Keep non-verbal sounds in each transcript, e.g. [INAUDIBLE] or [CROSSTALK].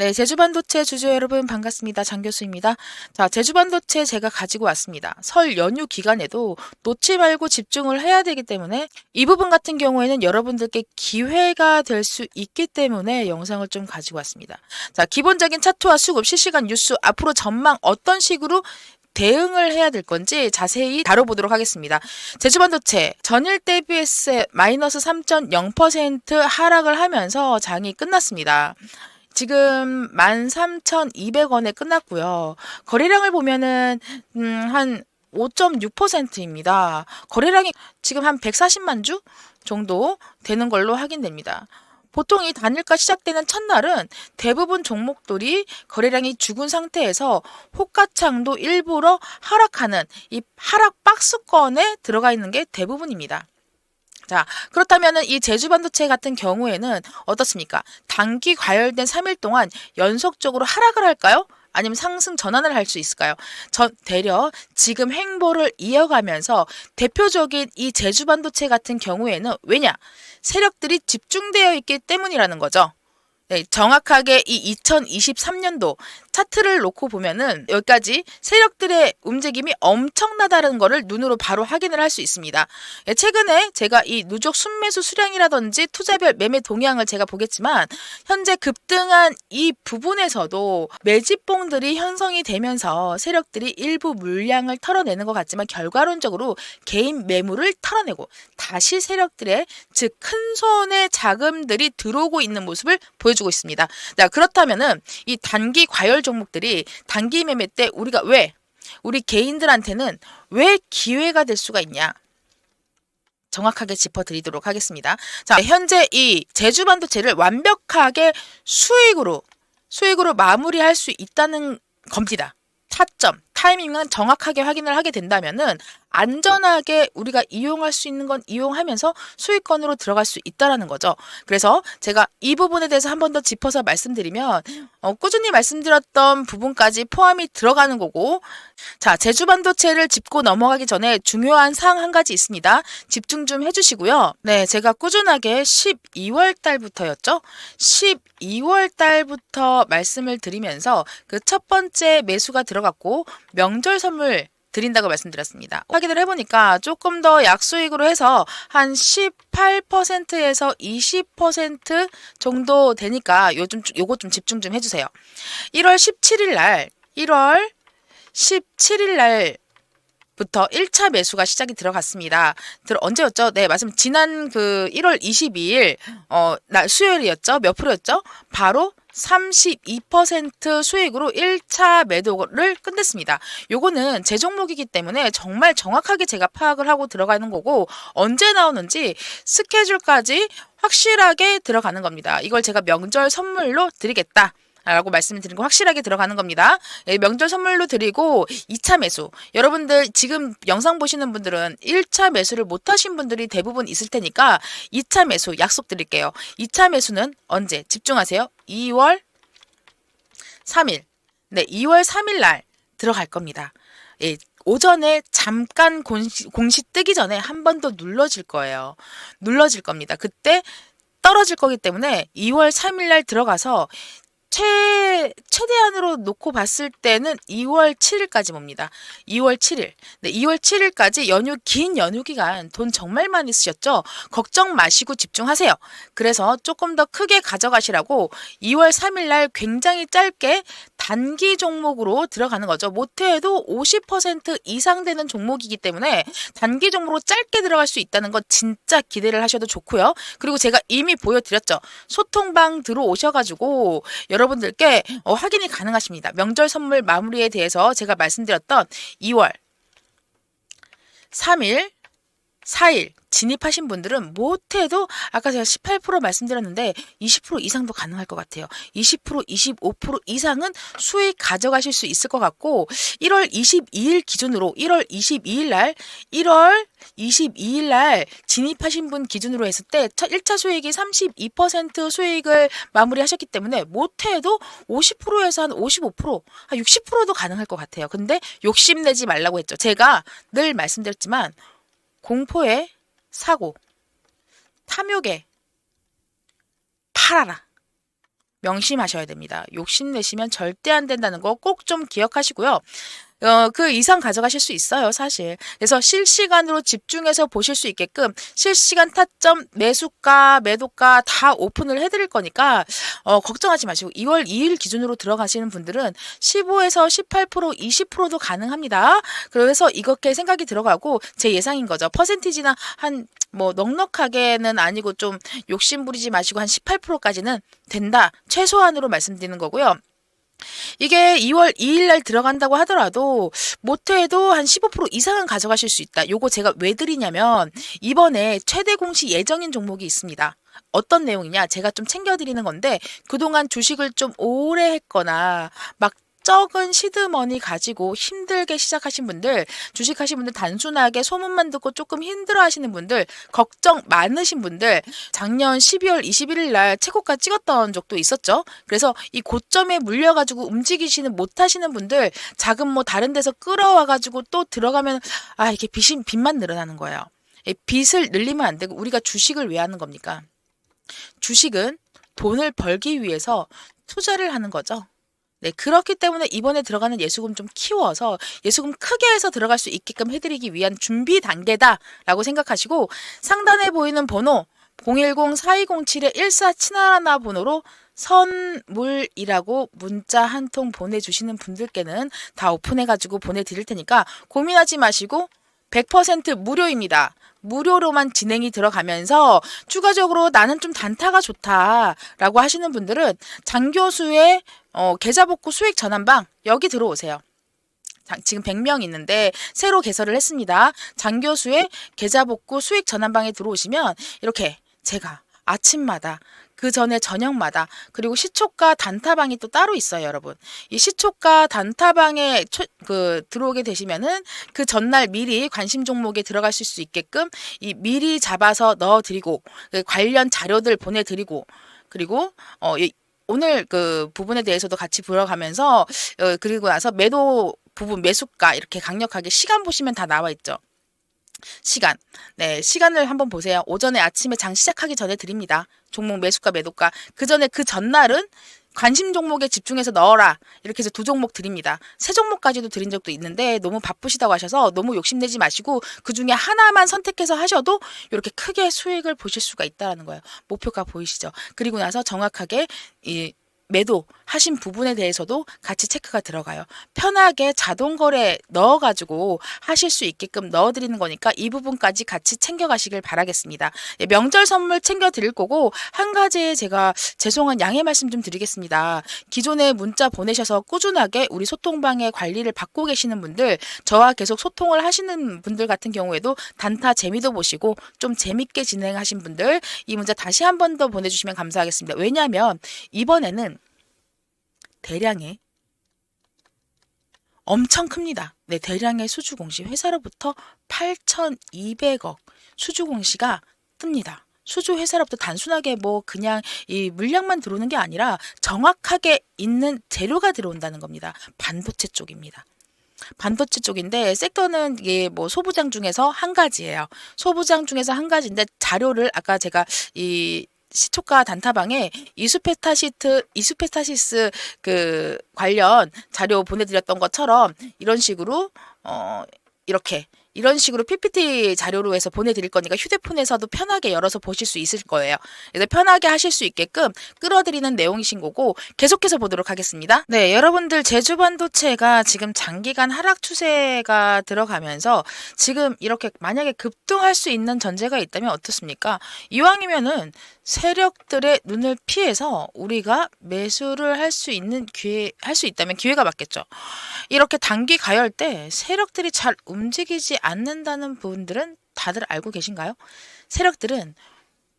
네, 제주반도체 주주 여러분 반갑습니다. 장 교수입니다. 자, 제주반도체 제가 가지고 왔습니다. 설 연휴 기간에도 놓지 말고 집중을 해야 되기 때문에 이 부분 같은 경우에는 여러분들께 기회가 될 수 있기 때문에 영상을 좀 가지고 왔습니다. 자, 기본적인 차트와 수급, 실시간 뉴스, 앞으로 전망 어떤 식으로 대응을 해야 될 건지 자세히 다뤄보도록 하겠습니다. 제주반도체 전일 대비해서 마이너스 3.0% 하락을 하면서 장이 끝났습니다. 지금 13,200원에 끝났고요. 거래량을 보면은 음, 한 5.6%입니다. 거래량이 지금 한 140만 주 정도 되는 걸로 확인됩니다. 보통 이 단일가 시작되는 첫날은 대부분 종목들이 거래량이 죽은 상태에서 호가창도 일부러 하락하는 이 하락 박스권에 들어가 있는 게 대부분입니다. 자, 그렇다면은 이 제주 반도체 같은 경우에는 어떻습니까? 단기 과열된 3일 동안 연속적으로 하락을 할까요? 아니면 상승 전환을 할 수 있을까요? 전 대려 지금 행보를 이어가면서 대표적인 이 제주 반도체 같은 경우에는 왜냐? 세력들이 집중되어 있기 때문이라는 거죠. 네, 정확하게 이 2023년도 차트를 놓고 보면은 여기까지 세력들의 움직임이 엄청나다는 거를 눈으로 바로 확인을 할 수 있습니다. 예, 최근에 제가 이 누적 순매수 수량이라든지 투자별 매매 동향을 제가 보겠지만 현재 급등한 이 부분에서도 매집봉들이 형성이 되면서 세력들이 일부 물량을 털어내는 것 같지만 결과론적으로 개인 매물을 털어내고 다시 세력들의 즉 큰 손의 자금들이 들어오고 있는 모습을 보여주고 있습니다. 자, 그렇다면은 이 단기 과열 종목들이 단기 매매 때 우리가 왜 우리 개인들한테는 왜 기회가 될 수가 있냐? 정확하게 짚어드리도록 하겠습니다. 자, 현재 이 제주 반도체를 완벽하게 수익으로 수익으로 마무리할 수 있다는 겁니다. 타점, 타이밍은 정확하게 확인을 하게 된다면은 안전하게 우리가 이용할 수 있는 건 이용하면서 수익권으로 들어갈 수 있다라는 거죠. 그래서 제가 이 부분에 대해서 한 번 더 짚어서 말씀드리면 어, 꾸준히 말씀드렸던 부분까지 포함이 들어가는 거고 자 제주 반도체를 짚고 넘어가기 전에 중요한 사항 한 가지 있습니다. 집중 좀 해주시고요. 네, 제가 꾸준하게 12월 달부터였죠. 12월 달부터 말씀을 드리면서 그 첫 번째 매수가 들어갔고 명절 선물 드린다고 말씀드렸습니다. 확인을 해보니까 조금 더 약수익으로 해서 한 18%에서 20% 정도 되니까 요즘 요거 좀 집중 좀 해주세요. 1월 17일 날 1월 17일 날 부터 1차 매수가 시작이 들어갔습니다. 들 언제였죠? 네, 말씀 지난 그 1월 22일 어, 날 수요일이었죠? 몇 프로였죠? 바로 32% 수익으로 1차 매도를 끝냈습니다. 요거는 제 종목이기 때문에 정말 정확하게 제가 파악을 하고 들어가는 거고 언제 나오는지 스케줄까지 확실하게 들어가는 겁니다. 이걸 제가 명절 선물로 드리겠다. 라고 말씀을 드린 거 확실하게 들어가는 겁니다. 예, 명절 선물로 드리고 2차 매수. 여러분들 지금 영상 보시는 분들은 1차 매수를 못 하신 분들이 대부분 있을 테니까 2차 매수 약속 드릴게요. 2차 매수는 언제? 집중하세요. 2월 3일. 네, 2월 3일 날 들어갈 겁니다. 예, 오전에 잠깐 공시, 공시 뜨기 전에 한 번 더 눌러질 거예요. 눌러질 겁니다. 그때 떨어질 거기 때문에 2월 3일 날 들어가서 최, 최대한으로 놓고 봤을 때는 2월 7일까지 봅니다. 2월 7일. 네, 2월 7일까지 연휴, 긴 연휴 기간 돈 정말 많이 쓰셨죠? 걱정 마시고 집중하세요. 그래서 조금 더 크게 가져가시라고 2월 3일 날 굉장히 짧게 단기 종목으로 들어가는 거죠. 못해도 50% 이상 되는 종목이기 때문에 단기 종목으로 짧게 들어갈 수 있다는 거 진짜 기대를 하셔도 좋고요. 그리고 제가 이미 보여드렸죠. 소통방 들어오셔가지고 여러분들께 어, 확인이 가능하십니다. 명절 선물 마무리에 대해서 제가 말씀드렸던 2월 3일, 4일 진입하신 분들은 못해도 아까 제가 18% 말씀드렸는데 20% 이상도 가능할 것 같아요. 20% 25% 이상은 수익 가져가실 수 있을 것 같고 1월 22일 기준으로 1월 22일 날 1월 22일 날 진입하신 분 기준으로 했을 때 1차 수익이 32% 수익을 마무리하셨기 때문에 못해도 50%에서 한 55%, 한 60%도 가능할 것 같아요. 근데 욕심내지 말라고 했죠. 제가 늘 말씀드렸지만 공포에 사고, 탐욕에 팔아라. 명심하셔야 됩니다. 욕심내시면 절대 안 된다는 거 꼭 좀 기억하시고요. 어, 그 이상 가져가실 수 있어요, 사실. 그래서 실시간으로 집중해서 보실 수 있게끔 실시간 타점, 매수가, 매도가 다 오픈을 해드릴 거니까, 어, 걱정하지 마시고 2월 2일 기준으로 들어가시는 분들은 15에서 18%, 20%도 가능합니다. 그래서 이렇게 생각이 들어가고 제 예상인 거죠. 퍼센티지나 한, 뭐, 넉넉하게는 아니고 좀 욕심 부리지 마시고 한 18%까지는 된다. 최소한으로 말씀드리는 거고요. 이게 2월 2일 날 들어간다고 하더라도 못해도 한 15% 이상은 가져가실 수 있다. 요거 제가 왜 드리냐면 이번에 최대 공시 예정인 종목이 있습니다. 어떤 내용이냐? 제가 좀 챙겨드리는 건데 그동안 주식을 좀 오래 했거나 막 적은 시드머니 가지고 힘들게 시작하신 분들, 주식하신 분들 단순하게 소문만 듣고 조금 힘들어 하시는 분들, 걱정 많으신 분들, 작년 12월 21일 날 최고가 찍었던 적도 있었죠. 그래서 이 고점에 물려가지고 움직이시는 못하시는 분들, 자금 뭐 다른 데서 끌어와가지고 또 들어가면, 아, 이게 빚이, 빚만 늘어나는 거예요. 이 빚을 늘리면 안 되고, 우리가 주식을 왜 하는 겁니까? 주식은 돈을 벌기 위해서 투자를 하는 거죠. 네, 그렇기 때문에 이번에 들어가는 예수금 좀 키워서 예수금 크게 해서 들어갈 수 있게끔 해드리기 위한 준비 단계다라고 생각하시고 상단에 보이는 번호 010-4207-1471 번호로 선물이라고 문자 한 통 보내주시는 분들께는 다 오픈해가지고 보내드릴 테니까 고민하지 마시고 100% 무료입니다. 무료로만 진행이 들어가면서 추가적으로 나는 좀 단타가 좋다라고 하시는 분들은 장 교수의 어, 계좌 복구 수익 전환방 여기 들어오세요. 지금 100명 있는데 새로 개설을 했습니다. 장 교수의 계좌 복구 수익 전환방에 들어오시면 이렇게 제가 아침마다 그 전에 저녁마다 그리고 시초가 단타방이 또 따로 있어요, 여러분. 이 시초가 단타방에 초, 그 들어오게 되시면은 그 전날 미리 관심 종목에 들어가실 수 있게끔 이 미리 잡아서 넣어 드리고 그 관련 자료들 보내 드리고 그리고 어 이, 오늘 그 부분에 대해서도 같이 들어가면서 어, 그리고 나서 매도 부분 매수가 이렇게 강력하게 시간 보시면 다 나와 있죠. 시간. 네, 시간을 한번 보세요. 오전에 아침에 장 시작하기 전에 드립니다. 종목 매수가 매도가. 그 전에 그 전날은 관심 종목에 집중해서 넣어라. 이렇게 해서 두 종목 드립니다. 세 종목까지도 드린 적도 있는데 너무 바쁘시다고 하셔서 너무 욕심내지 마시고 그 중에 하나만 선택해서 하셔도 이렇게 크게 수익을 보실 수가 있다라는 거예요. 목표가 보이시죠? 그리고 나서 정확하게 이 매도 하신 부분에 대해서도 같이 체크가 들어가요. 편하게 자동 거래 넣어가지고 하실 수 있게끔 넣어드리는 거니까 이 부분까지 같이 챙겨가시길 바라겠습니다. 예, 명절 선물 챙겨드릴 거고 한 가지 제가 죄송한 양해 말씀 좀 드리겠습니다. 기존에 문자 보내셔서 꾸준하게 우리 소통방의 관리를 받고 계시는 분들 저와 계속 소통을 하시는 분들 같은 경우에도 단타 재미도 보시고 좀 재밌게 진행하신 분들 이 문자 다시 한 번 더 보내주시면 감사하겠습니다. 왜냐하면 이번에는 대량의 엄청 큽니다. 네, 대량의 수주 공시 회사로부터 8,200억 수주 공시가 뜹니다. 수주 회사로부터 단순하게 뭐 그냥 이 물량만 들어오는 게 아니라 정확하게 있는 재료가 들어온다는 겁니다. 반도체 쪽입니다. 반도체 쪽인데 섹터는 이게 뭐 소부장 중에서 한 가지예요. 소부장 중에서 한 가지인데 자료를 아까 제가 이 시초가 단타방에 이수페타시트 이수페타시스 그 관련 자료 보내드렸던 것처럼 이런 식으로 어 이렇게 이런 식으로 PPT 자료로 해서 보내드릴 거니까 휴대폰에서도 편하게 열어서 보실 수 있을 거예요. 그래서 편하게 하실 수 있게끔 끌어들이는 내용이신 거고 계속해서 보도록 하겠습니다. 네, 여러분들 제주 반도체가 지금 장기간 하락 추세가 들어가면서 지금 이렇게 만약에 급등할 수 있는 전제가 있다면 어떻습니까? 이왕이면은 세력들의 눈을 피해서 우리가 매수를 할 수 있는 기회 할 수 있다면 기회가 맞겠죠. 이렇게 단기 가열 때 세력들이 잘 움직이지 않는다는 분들은 다들 알고 계신가요? 세력들은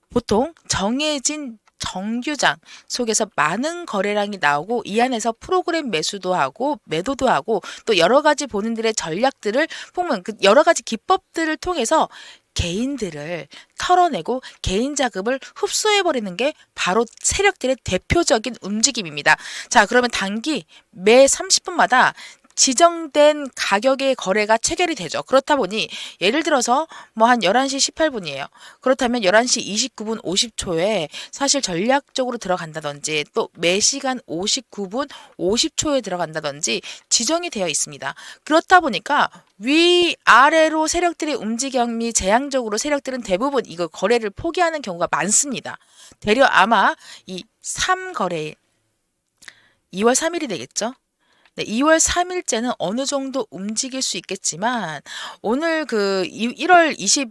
보통 정해진 정규장 속에서 많은 거래량이 나오고 이 안에서 프로그램 매수도 하고 매도도 하고 또 여러 가지 본인들의 전략들을 보면 그 여러 가지 기법들을 통해서 개인들을 털어내고 개인 자금을 흡수해버리는 게 바로 세력들의 대표적인 움직임입니다. 자, 그러면 단기 매 30분마다 지정된 가격의 거래가 체결이 되죠. 그렇다 보니 예를 들어서 뭐 한 11시 18분이에요. 그렇다면 11시 29분 50초에 사실 전략적으로 들어간다든지 또 매시간 59분 50초에 들어간다든지 지정이 되어 있습니다. 그렇다 보니까 위아래로 세력들의 움직임이 제한적으로 세력들은 대부분 이거 거래를 포기하는 경우가 많습니다. 대려 아마 이 3거래일 2월 3일이 되겠죠? 네, 2월 3일째는 어느 정도 움직일 수 있겠지만 오늘 그 1월 20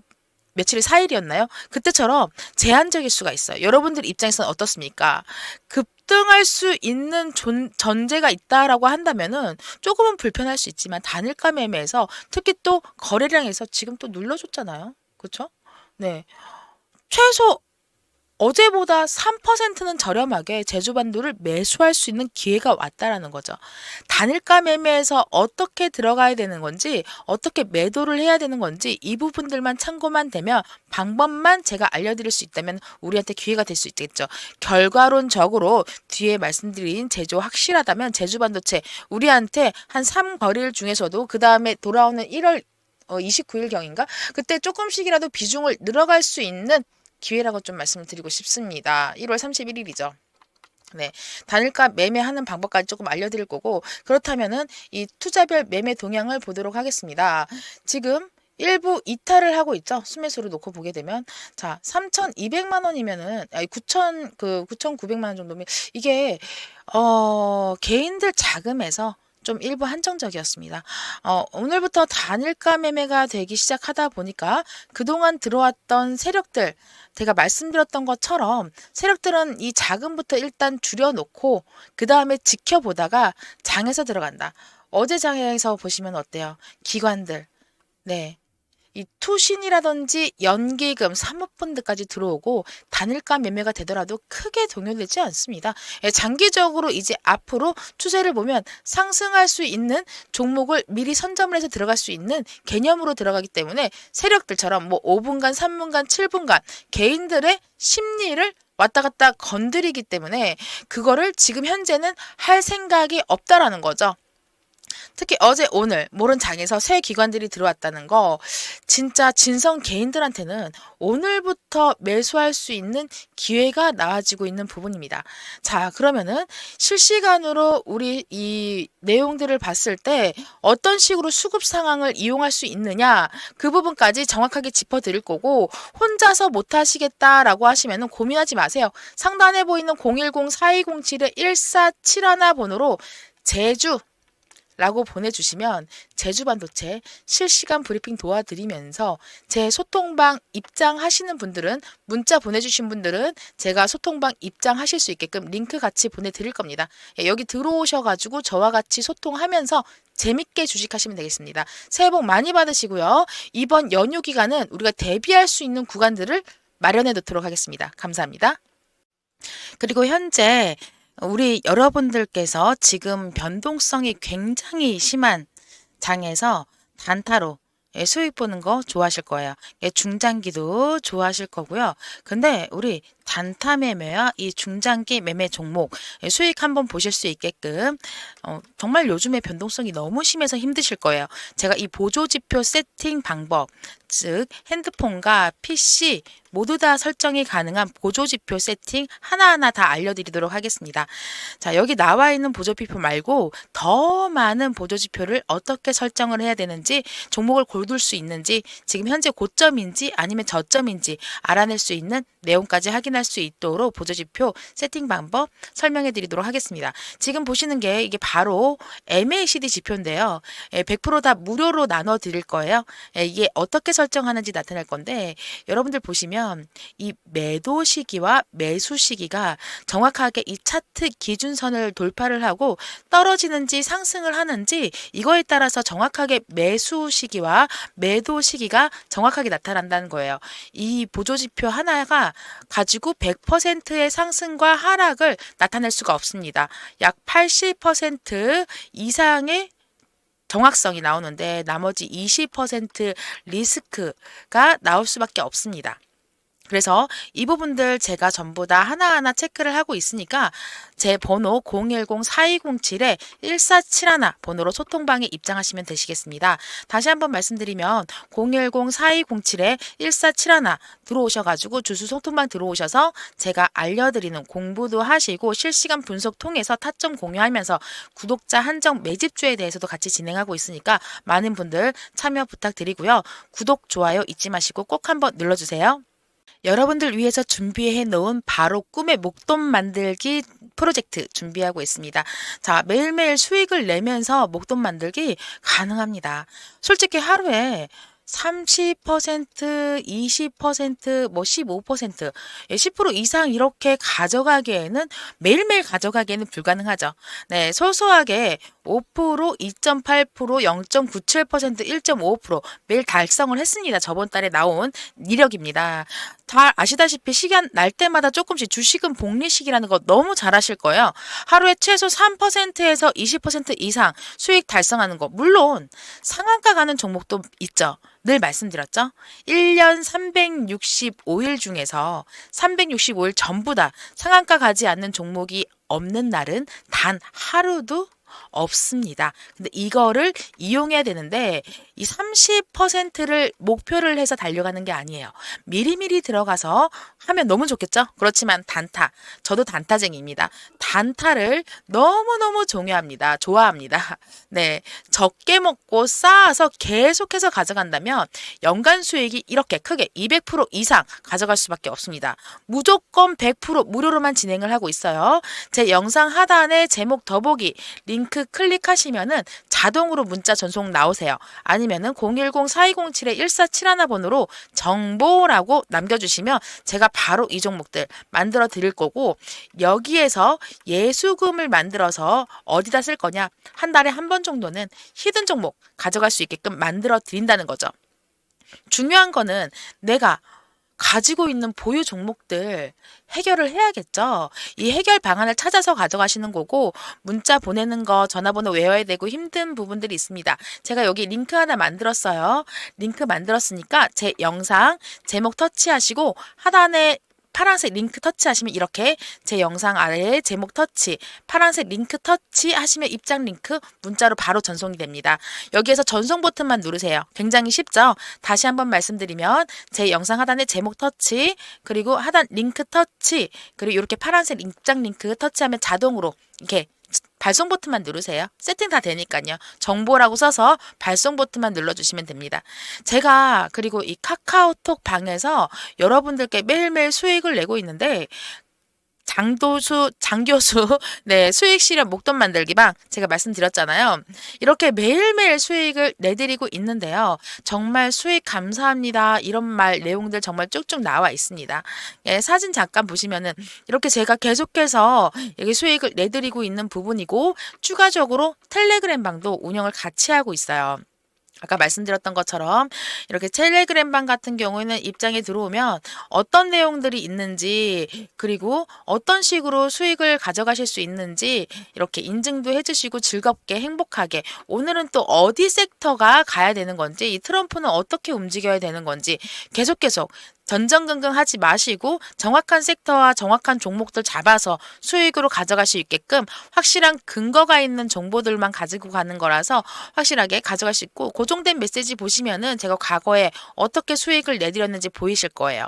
며칠이 4일이었나요? 그때처럼 제한적일 수가 있어요. 여러분들 입장에서는 어떻습니까? 급등할 수 있는 존, 전제가 있다라고 한다면은 조금은 불편할 수 있지만 단일가 매매에서 특히 또 거래량에서 지금 또 눌러줬잖아요. 그렇죠? 네. 최소 어제보다 3%는 저렴하게 제주반도를 매수할 수 있는 기회가 왔다라는 거죠. 단일가 매매에서 어떻게 들어가야 되는 건지, 어떻게 매도를 해야 되는 건지 이 부분들만 참고만 되면 방법만 제가 알려드릴 수 있다면 우리한테 기회가 될 수 있겠죠. 결과론적으로 뒤에 말씀드린 제조 확실하다면 제주반도체 우리한테 한 3거리일 중에서도 그 다음에 돌아오는 1월 어, 29일 경인가? 그때 조금씩이라도 비중을 늘어갈 수 있는 기회라고 좀 말씀을 드리고 싶습니다. 1월 31일이죠. 네. 단일가 매매하는 방법까지 조금 알려드릴 거고, 그렇다면은 이 투자별 매매 동향을 보도록 하겠습니다. 지금 일부 이탈을 하고 있죠. 수매수로 놓고 보게 되면 자, 3,200만 원이면은 아니 9,000그 9,900만 원 정도면 이게 어 개인들 자금에서 좀 일부 한정적이었습니다. 어, 오늘부터 단일가 매매가 되기 시작하다 보니까 그동안 들어왔던 세력들, 제가 말씀드렸던 것처럼 세력들은 이 자금부터 일단 줄여놓고 그 다음에 지켜보다가 장에서 들어간다. 어제 장에서 보시면 어때요? 기관들. 네. 이 투신이라든지 연기금, 사모펀드까지 들어오고 단일가 매매가 되더라도 크게 동요되지 않습니다. 예, 장기적으로 이제 앞으로 추세를 보면 상승할 수 있는 종목을 미리 선점을 해서 들어갈 수 있는 개념으로 들어가기 때문에 세력들처럼 뭐 5분간, 3분간, 7분간 개인들의 심리를 왔다 갔다 건드리기 때문에 그거를 지금 현재는 할 생각이 없다라는 거죠. 특히 어제 오늘 모른 장에서 새 기관들이 들어왔다는 거 진짜 진성 개인들한테는 오늘부터 매수할 수 있는 기회가 나아지고 있는 부분입니다. 자, 그러면은 실시간으로 우리 이 내용들을 봤을 때 어떤 식으로 수급 상황을 이용할 수 있느냐 그 부분까지 정확하게 짚어 드릴 거고 혼자서 못 하시겠다라고 하시면은 고민하지 마세요. 상단에 보이는 010-4207-1471 번호로 제주 라고 보내주시면 제주반도체 실시간 브리핑 도와드리면서 제 소통방 입장하시는 분들은 문자 보내주신 분들은 제가 소통방 입장하실 수 있게끔 링크 같이 보내드릴 겁니다. 예, 여기 들어오셔가지고 저와 같이 소통하면서 재밌게 주식하시면 되겠습니다. 새해 복 많이 받으시고요. 이번 연휴 기간은 우리가 대비할 수 있는 구간들을 마련해 놓도록 하겠습니다. 감사합니다. 그리고 현재 우리 여러분들께서 지금 변동성이 굉장히 심한 장에서 단타로 예, 수익 보는 거 좋아하실 거예요. 예, 중장기도 좋아하실 거고요. 근데 우리 단타 매매와 이 중장기 매매 종목 예, 수익 한번 보실 수 있게끔 어, 정말 요즘에 변동성이 너무 심해서 힘드실 거예요. 제가 이 보조 지표 세팅 방법 즉 핸드폰과 PC 모두 다 설정이 가능한 보조지표 세팅 하나하나 다 알려드리도록 하겠습니다. 자 여기 나와 있는 보조지표 말고 더 많은 보조지표를 어떻게 설정을 해야 되는지 종목을 고를 수 있는지 지금 현재 고점인지 아니면 저점인지 알아낼 수 있는 내용까지 확인할 수 있도록 보조지표 세팅 방법 설명해 드리도록 하겠습니다. 지금 보시는 게 이게 바로 MACD 지표인데요. 100%다 예, 무료로 나눠 드릴 거예요. 예, 이게 어떻게 설정하는지 나타날 건데 여러분들 보시면 이 매도 시기와 매수 시기가 정확하게 이 차트 기준선을 돌파를 하고 떨어지는지 상승을 하는지 이거에 따라서 정확하게 매수 시기와 매도 시기가 정확하게 나타난다는 거예요. 이 보조지표 하나가 가지고 100%의 상승과 하락을 나타낼 수가 없습니다. 약 80% 이상의 정확성이 나오는데 나머지 20% 리스크가 나올 수밖에 없습니다. 그래서 이 부분들 제가 전부 다 하나하나 체크를 하고 있으니까 제 번호 010-4207에 1471 번호로 소통방에 입장하시면 되시겠습니다. 다시 한번 말씀드리면 010-4207에 1471 들어오셔가지고 주수 소통방 들어오셔서 제가 알려드리는 공부도 하시고 실시간 분석 통해서 타점 공유하면서 구독자 한정 매집주에 대해서도 같이 진행하고 있으니까 많은 분들 참여 부탁드리고요. 구독, 좋아요 잊지 마시고 꼭 한번 눌러주세요. 여러분들 위해서 준비해 놓은 바로 꿈의 목돈 만들기 프로젝트 준비하고 있습니다. 자, 매일매일 수익을 내면서 목돈 만들기 가능합니다. 솔직히 하루에 30%, 20%, 뭐 15%, 예, 10% 이상 이렇게 가져가기에는 매일매일 가져가기에는 불가능하죠. 네, 소소하게 5%, 2.8%, 0.97%, 1.5% 매일 달성을 했습니다. 저번 달에 나온 이력입니다. 다 아시다시피 시간 날 때마다 조금씩 주식은 복리식이라는 거 너무 잘 아실 거예요. 하루에 최소 3%에서 20% 이상 수익 달성하는 거. 물론 상한가 가는 종목도 있죠. 늘 말씀드렸죠? 1년 365일 중에서 365일 전부 다 상한가 가지 않는 종목이 없는 날은 단 하루도 없습니다. 근데 이거를 이용해야 되는데 이 30%를 목표를 해서 달려가는 게 아니에요. 미리미리 들어가서 하면 너무 좋겠죠? 그렇지만 단타. 저도 단타쟁이입니다. 단타를 너무너무 종요합니다. 좋아합니다. [LAUGHS] 네. 적게 먹고 쌓아서 계속해서 가져간다면 연간 수익이 이렇게 크게 200% 이상 가져갈 수밖에 없습니다. 무조건 100% 무료로만 진행을 하고 있어요. 제 영상 하단에 제목 더보기 링크 클릭하시면은 자동으로 문자 전송 나오세요. 아니면은 010-4207-1471 번호로 정보라고 남겨주시면 제가 바로 이 종목들 만들어 드릴 거고 여기에서 예수금을 만들어서 어디다 쓸 거냐 한 달에 한 번 정도는 히든 종목 가져갈 수 있게끔 만들어 드린다는 거죠. 중요한 거는 내가 가지고 있는 보유 종목들 해결을 해야겠죠. 이 해결 방안을 찾아서 가져가시는 거고 문자 보내는 거 전화번호 외워야 되고 힘든 부분들이 있습니다. 제가 여기 링크 하나 만들었어요. 링크 만들었으니까 제 영상 제목 터치하시고 하단에 파란색 링크 터치하시면 이렇게 제 영상 아래에 제목 터치, 파란색 링크 터치 하시면 입장 링크 문자로 바로 전송이 됩니다. 여기에서 전송 버튼만 누르세요. 굉장히 쉽죠? 다시 한번 말씀드리면 제 영상 하단에 제목 터치, 그리고 하단 링크 터치, 그리고 이렇게 파란색 입장 링크 터치하면 자동으로 이렇게 발송 버튼만 누르세요. 세팅 다 되니까요. 정보라고 써서 발송 버튼만 눌러주시면 됩니다. 제가 그리고 이 카카오톡 방에서 여러분들께 매일매일 수익을 내고 있는데 장도수, 장교수, [LAUGHS] 네, 수익 실현 목돈 만들기 방 제가 말씀드렸잖아요. 이렇게 매일매일 수익을 내드리고 있는데요. 정말 수익 감사합니다. 이런 말 내용들 정말 쭉쭉 나와 있습니다. 예, 사진 잠깐 보시면은 이렇게 제가 계속해서 여기 수익을 내드리고 있는 부분이고 추가적으로 텔레그램 방도 운영을 같이 하고 있어요. 아까 말씀드렸던 것처럼 이렇게 텔레그램방 같은 경우에는 입장에 들어오면 어떤 내용들이 있는지 그리고 어떤 식으로 수익을 가져가실 수 있는지 이렇게 인증도 해주시고 즐겁게 행복하게 오늘은 또 어디 섹터가 가야 되는 건지 이 트럼프는 어떻게 움직여야 되는 건지 계속 계속 전전긍긍 하지 마시고 정확한 섹터와 정확한 종목들 잡아서 수익으로 가져갈 수 있게끔 확실한 근거가 있는 정보들만 가지고 가는 거라서 확실하게 가져갈 수 있고 고정된 메시지 보시면은 제가 과거에 어떻게 수익을 내드렸는지 보이실 거예요.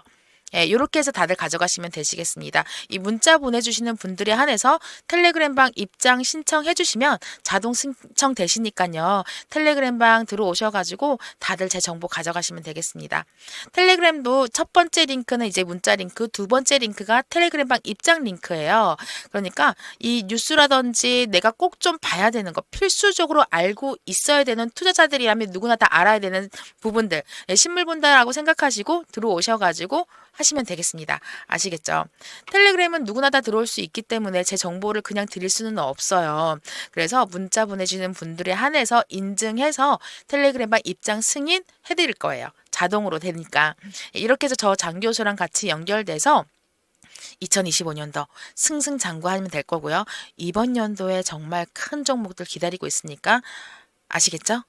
예, 요렇게 해서 다들 가져가시면 되시겠습니다. 이 문자 보내주시는 분들에 한해서 텔레그램방 입장 신청해 주시면 자동 신청 되시니까요. 텔레그램방 들어오셔가지고 다들 제 정보 가져가시면 되겠습니다. 텔레그램도 첫 번째 링크는 이제 문자 링크, 두 번째 링크가 텔레그램방 입장 링크예요. 그러니까 이 뉴스라든지 내가 꼭 좀 봐야 되는 거, 필수적으로 알고 있어야 되는 투자자들이라면 누구나 다 알아야 되는 부분들, 예, 신물 본다라고 생각하시고 들어오셔가지고 하시면 되겠습니다. 아시겠죠? 텔레그램은 누구나 다 들어올 수 있기 때문에 제 정보를 그냥 드릴 수는 없어요. 그래서 문자 보내주는 분들에 한해서 인증해서 텔레그램방 입장 승인 해드릴 거예요. 자동으로 되니까. 이렇게 해서 저 장 교수랑 같이 연결돼서 2025년도 승승장구하면 될 거고요. 이번 연도에 정말 큰 종목들 기다리고 있으니까 아시겠죠?